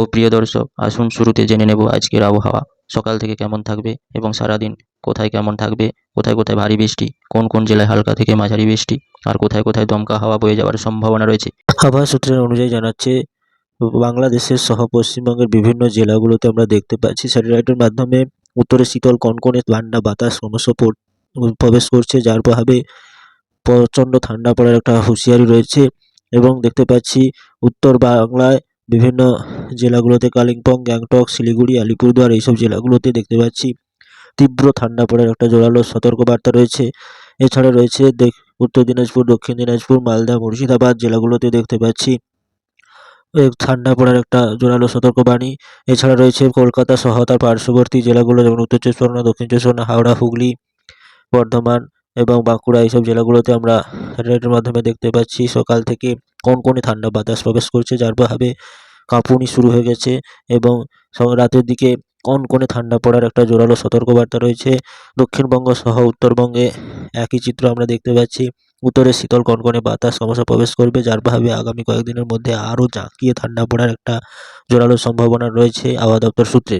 তো প্রিয় দর্শক, আসুন শুরুতে জেনে নেব আজকের আবহাওয়া। সকাল থেকে কেমন থাকবে এবং সারাদিন কোথায় কেমন থাকবে? কোথায় কোথায় ভারী বৃষ্টি? কোন কোন জেলায় হালকা থেকে মাঝারি বৃষ্টি? আর কোথায় কোথায় দমকা হাওয়া বয়ে যাওয়ার সম্ভাবনা রয়েছে? আবহাওয়া সূত্রের অনুযায়ী জানাচ্ছে, বাংলাদেশের সহ পশ্চিমবঙ্গের বিভিন্ন জেলাগুলোতে আমরা দেখতে পাচ্ছি, স্যাটেলাইটের মাধ্যমে উত্তরে শীতল কনকনে ঠান্ডা বাতাস ক্রমশ প্রবেশ করছে, যার প্রভাবে প্রচণ্ড ঠান্ডা পড়ার একটা হুঁশিয়ারি রয়েছে। এবং দেখতে পাচ্ছি, উত্তর বাংলায় বিভিন্ন জেলাগুলোতে কালিম্পং, গ্যাংটক, শিলিগুড়ি, আলিপুরদুয়ার এইসব জেলাগুলোতে দেখতে পাচ্ছি। তীব্র ঠান্ডা পড়ার একটা জোরালো সতর্কবার্তা রয়েছে। এছাড়া রয়েছে উত্তর দিনাজপুর, দক্ষিণ দিনাজপুর, মালদা, মুর্শিদাবাদ জেলাগুলোতে দেখতে পাচ্ছি। ঠান্ডা পড়ার একটা জোরালো সতর্কবাণী। এছাড়া রয়েছে কলকাতা সহ তার পার্শ্ববর্তী জেলাগুলো যেমন উত্তর চব্বিশ পরগনা, দক্ষিণ চব্বিশ পরগনা, হাওড়া, হুগলি, বর্ধমান এবং বাঁকুড়া এইসব জেলাগুলোতে আমরা স্যাটেলাইটের মাধ্যমে দেখতে পাচ্ছি। সকাল থেকে কোন কোন ঠান্ডা বাতাস প্রবেশ করছে, যার প্রভাবে কাঁপুনি শুরু হয়ে গেছে এবং রাতের দিকে কনকনে ঠান্ডা পড়ার একটা জোরালো সতর্কবার্তা রয়েছে। দক্ষিণবঙ্গ সহ উত্তরবঙ্গে একই চিত্র আমরা দেখতে পাচ্ছি। উত্তরে শীতল কনকনে বাতাস সমস্যা প্রবেশ করবে, যার প্রভাবে আগামী কয়েকদিনের মধ্যে আরও জাঁকিয়ে ঠান্ডা পড়ার একটা জোরালো সম্ভাবনা রয়েছে আবহাওয়া দপ্তর সূত্রে।